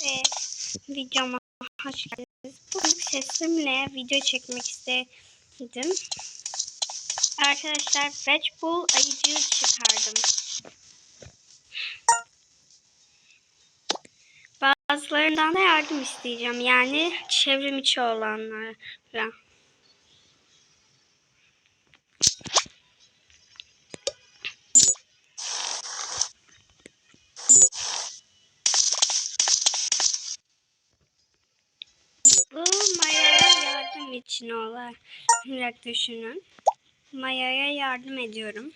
ve videoma hoş geldiniz. Bugün sesimle video çekmek istedim. Arkadaşlar Vegetable ayıcığı çıkardım. Bazılarından da yardım isteyeceğim. Yani çevrim içi olanlara. Bu Maya'ya yardım için olarak düşünün. Maya'ya yardım ediyorum.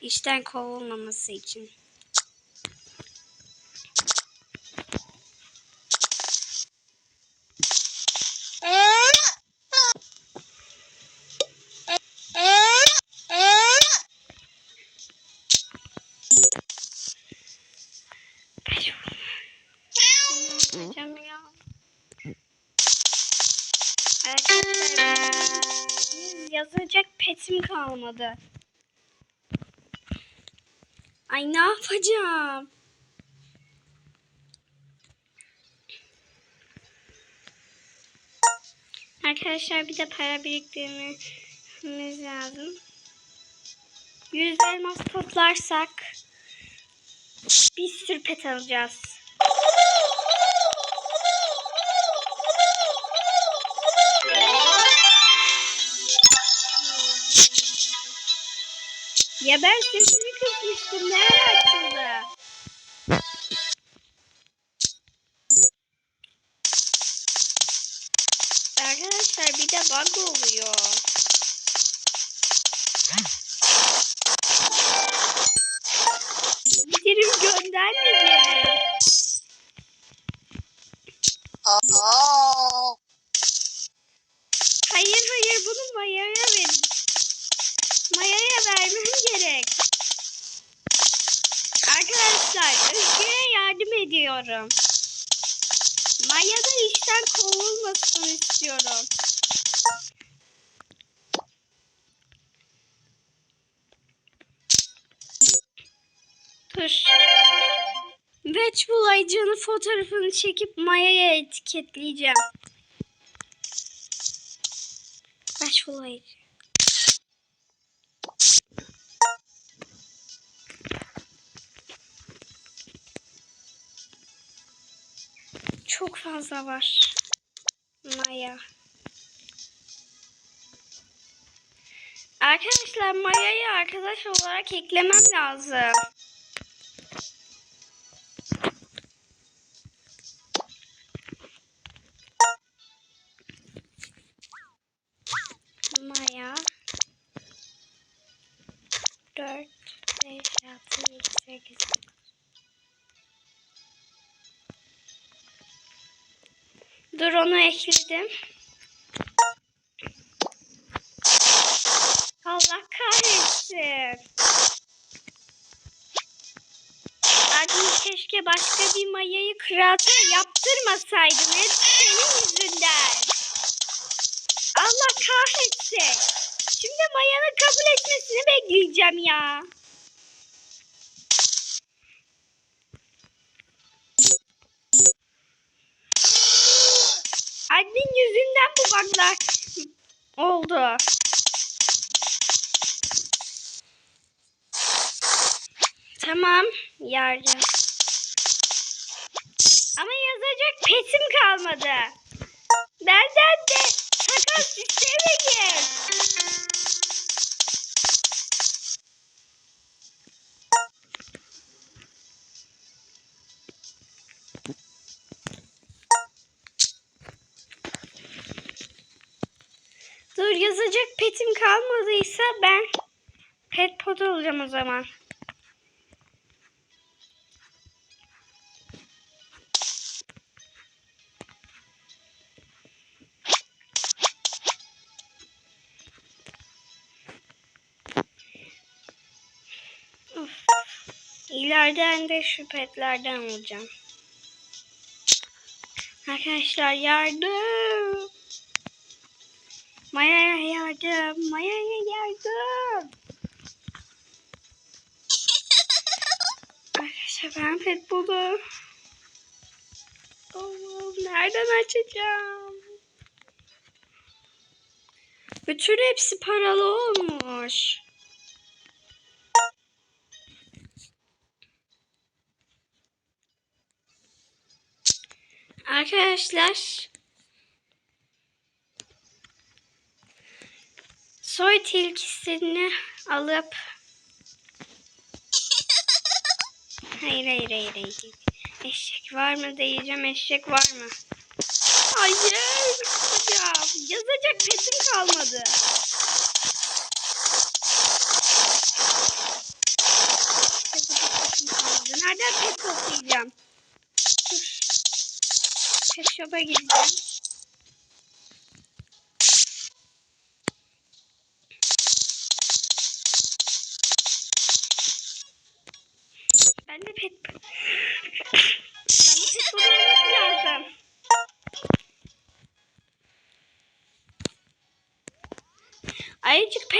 İşten kovulmaması için. Kalmadı. Ay ne yapacağım? Arkadaşlar bir de para biriktirmemiz lazım. 100 elmas toplarsak bir sürü pet alacağız. Ya ben sesini kısmıştım. Ne ara açıldı? Arkadaşlar bir de bug oluyor. Dur. Vegetable ayıcığının fotoğrafını çekip Maya'ya etiketleyeceğim. Vegetable ayıcı. Çok fazla var. Maya. Arkadaşlar Maya'yı arkadaş olarak eklemem lazım. Dur onu ekledim. Allah kahretsin. Admin keşke başka bir mayayı kreatör yaptırmasaydım. Senin yüzünden. Allah kahretsin. Şimdi mayanın kabul etmesini bekleyeceğim ya. Admin yüzünden bu buglar oldu. Tamam, yardım. Ama yazacak petim kalmadı. Benden petim kalmadıysa ben pet pod olacağım o zaman. İleriden de şu petlerden olacağım. Arkadaşlar yardım. Maya'ya yardım. Maya'ya yardım. Arkadaşlar ben pet buldum. Allah'ım nereden açacağım? Bütün hepsi paralı olmuş. Arkadaşlar soy tilkisini alıp hayır hayır hayır hayır. Eşek var mı diyeceğim eşek var mı? Hayır hocam yazacak petim kalmadı. Nereden pet toplayacağım? Dur. Pet shop'a gideceğim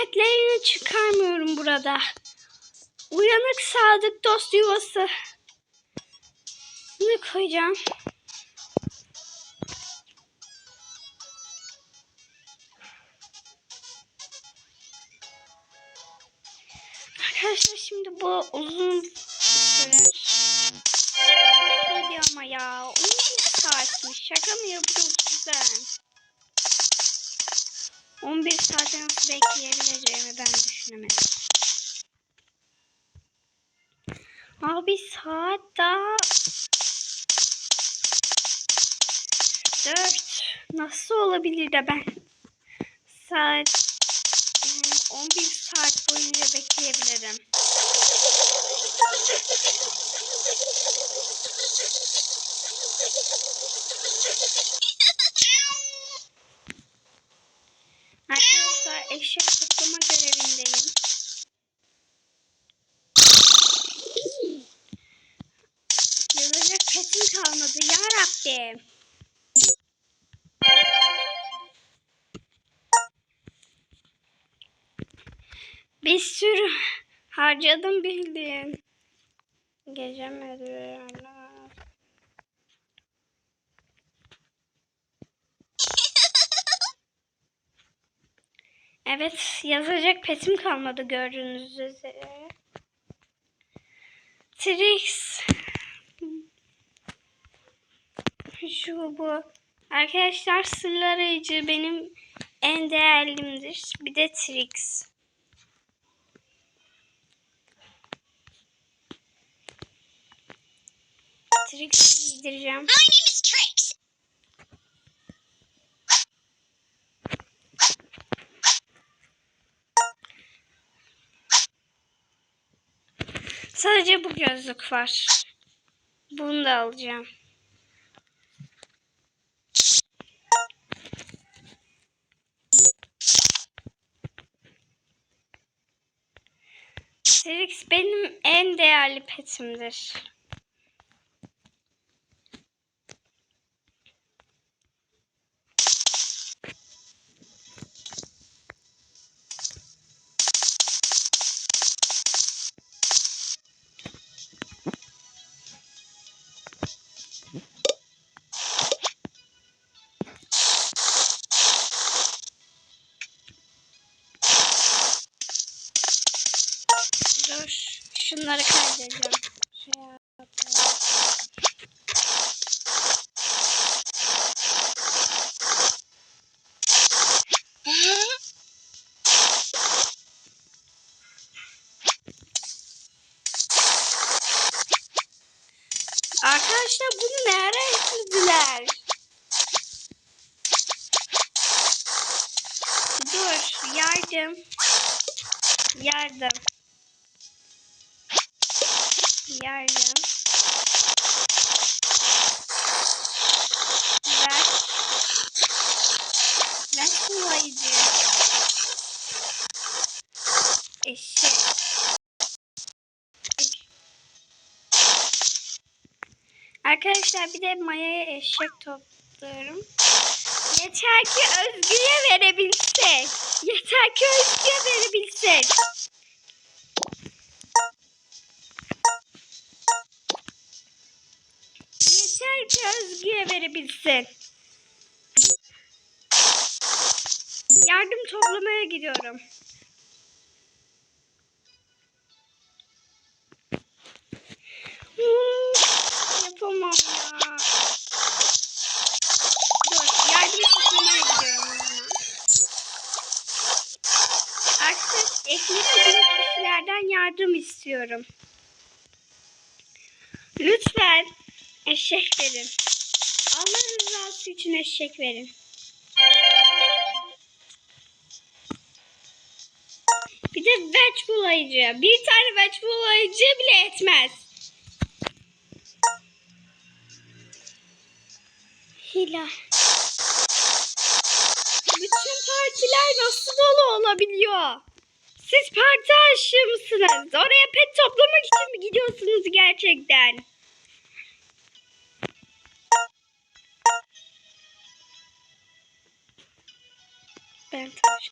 Ayıcık petlerini çıkarmıyorum burada. Uyanık sadık dost yuvası. Ne koyacağım? Arkadaşlar şimdi bu uzun sürer. Hadi ama ya 11 saatmiş. Şaka mı yapıyorsun sen? 11 saate nasıl bekleyebileceğimi ben düşünemedim. Abi saat daha 4. Nasıl olabilir de ben saat yani 11 saat boyunca bekleyebilirim. Bir sürü harcadım bildiğin. Gece merdivenler. Evet yazacak petim kalmadı gördüğünüz üzere. Trix. Şu bu. Arkadaşlar sır arayıcı benim en değerlimdir. Bir de Trix. Trix giydireceğim. My name is Trix. Sadece bu gözlük var. Bunu da alacağım. Trix benim en değerli petimdir. Şunları kaydedeceğim. Şey. Arkadaşlar bunu ne ara eklediler? Dur. Yardım. Yardım. Yardım. Ver. Ver kullayıcı. Eşek. Arkadaşlar bir de mayaya eşek topluyorum. Yeter ki Özgür'e verebilsek. Yeter ki Özgür'e verebilsek. Yeter belki Özgü'ye verebilsin. Yardım toplamaya gidiyorum. Yapamam ya. Dur, yardım toplamaya gidiyorum o zaman. Artık büyük kişilerden yardım istiyorum. Lütfen eşek verin. Allah rızası için eşek verin. Bir de veç bulayıcı. Bir tane veç bulayıcı bile etmez. Hila. Bütün partiler nasıl dolu olabiliyor? Siz parti aşığı mısınız? Oraya pet toplamak için mi gidiyorsunuz gerçekten? Ben taş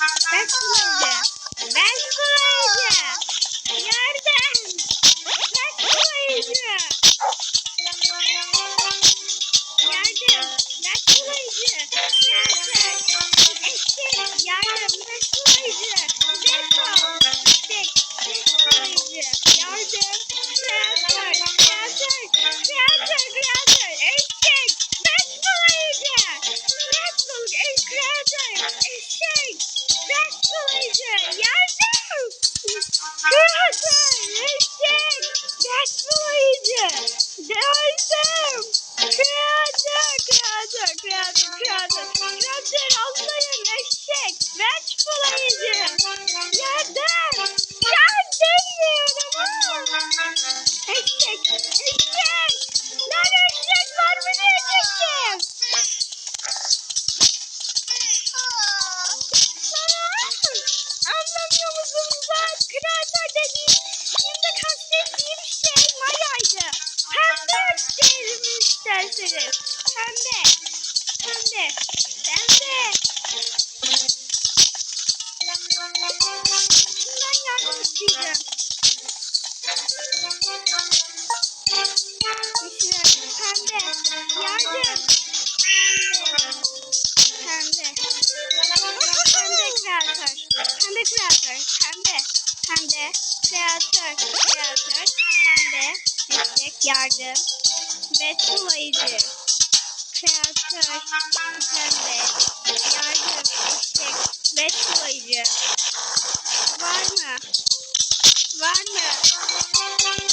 Ben kullanacağım. Ben kullanacağım. Yardım. Ve sulayıcı. Kreatör. Pembe. Yardım. Eşek. Ve sulayıcı. Var mı? Var mı?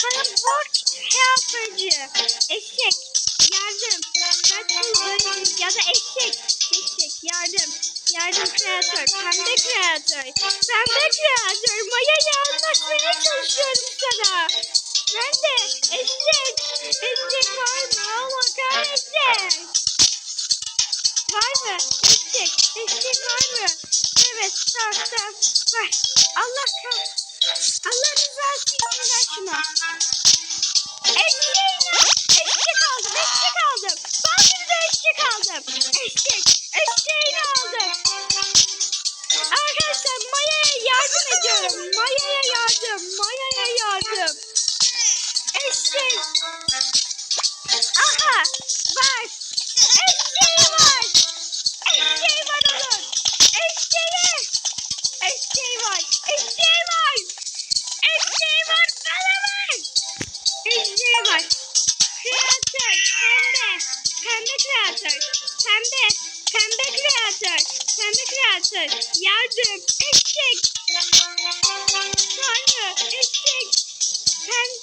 Sana work hayatırıcı. Eşek. Yardım. Kaçın ya da eşek. Eşek. Yardım. Yardım kreatör. Pembe kreatör. Pembe kreatör. Maya'yı anlatmaya çalışıyorum sana. Ben de eşek. Eşek var mı? Allah kahretsin. Var mı? Eşek. Eşek var mı? Evet. Tamam tamam. Var. Allah kah. Allah rızası için ver şunu. Eşeğine. Eşek aldım. Eşek aldım. Bir de eşek aldım. Eşek. Eşeğini aldım. Arkadaşlar Maya'ya yardım ediyorum. Maya'ya yardım. Maya'ya yardım. Eşek. Aha. Var. Eşeği Eşek. Tanrı. Eşek. Pem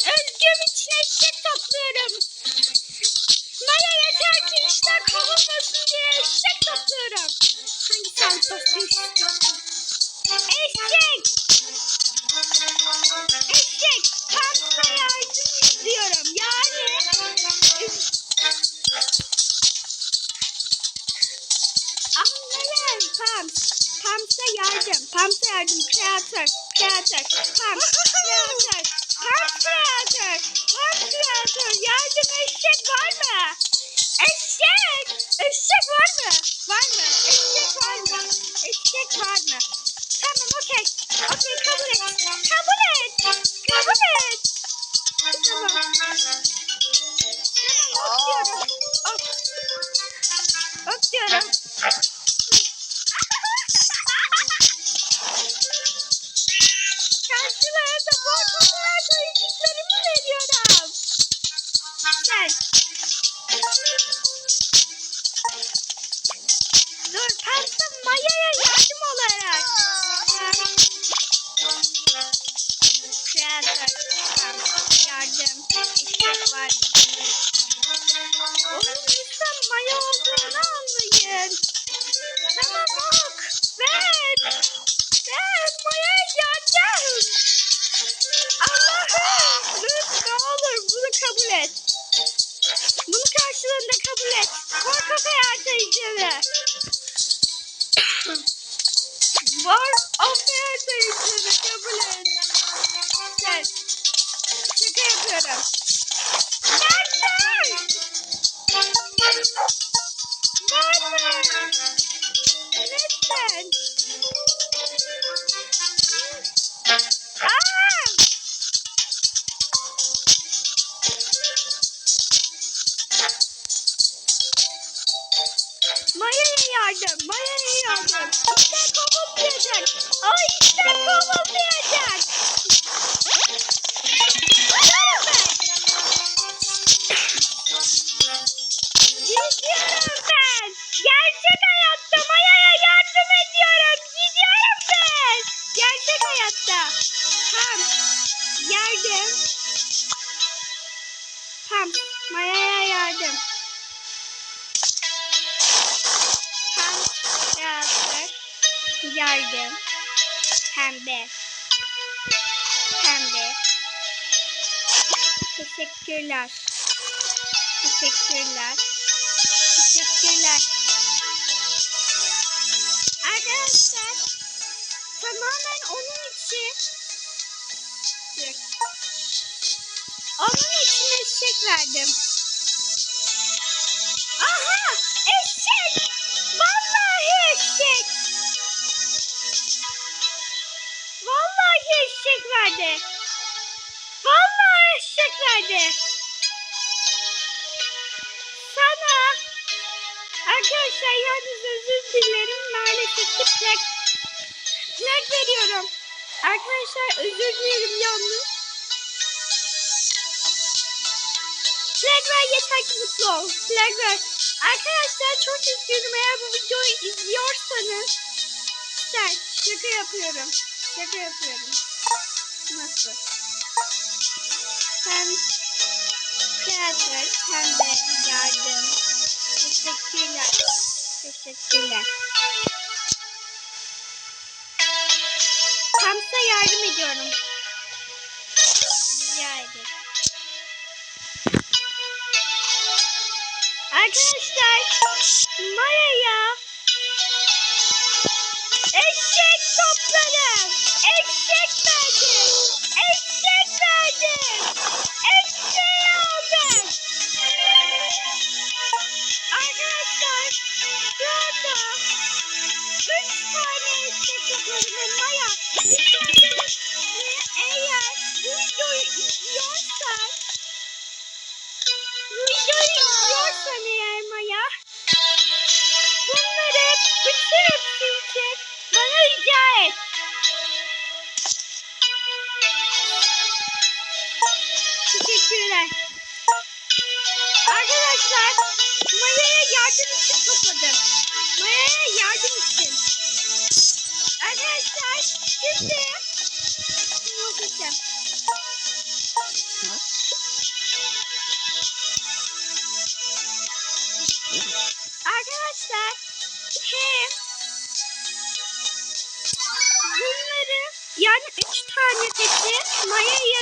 Özgüm için eşek topluyorum. Maya yeter ki işler kovulmasın diye eşek topluyorum. Hangi basıyor istiyorsun? Eşek! Eşek! Pampa yardım istiyorum. Yani... Anlayın Pams. Pams'a yardım. Pams'a yardım. Kreatör. Kreatör. Pams. Pam. Yardım. Pam. Maya'ya yardım. Pam. Beyazlar. Yardım. Pembe. Pembe. Teşekkürler. Teşekkürler. Teşekkürler. Arkadaşlar tamamen onun için eşek verdim. Aha! Eşek! Vallahi eşek! Vallahi eşek verdi. Vallahi eşek verdi. Sana arkadaşlar yalnız özür dilerim. Maalesef ki plak, plak veriyorum. Arkadaşlar özür dilerim yalnız. Plak ver yeter ki mutlu ol. Ver. Arkadaşlar çok üzgünüm eğer bu videoyu izliyorsanız. Sen şaka yapıyorum. Şaka yapıyorum. Nasıl? Sen kreatör hem de yardım. Teşekkürler. Teşekkürler. Kamsa yardım ediyorum. Arkadaşlar Maya'ya eşek Arkadaşlar şimdi ne okuyacağım? Arkadaşlar hem bunları yani üç tane peti Maya'ya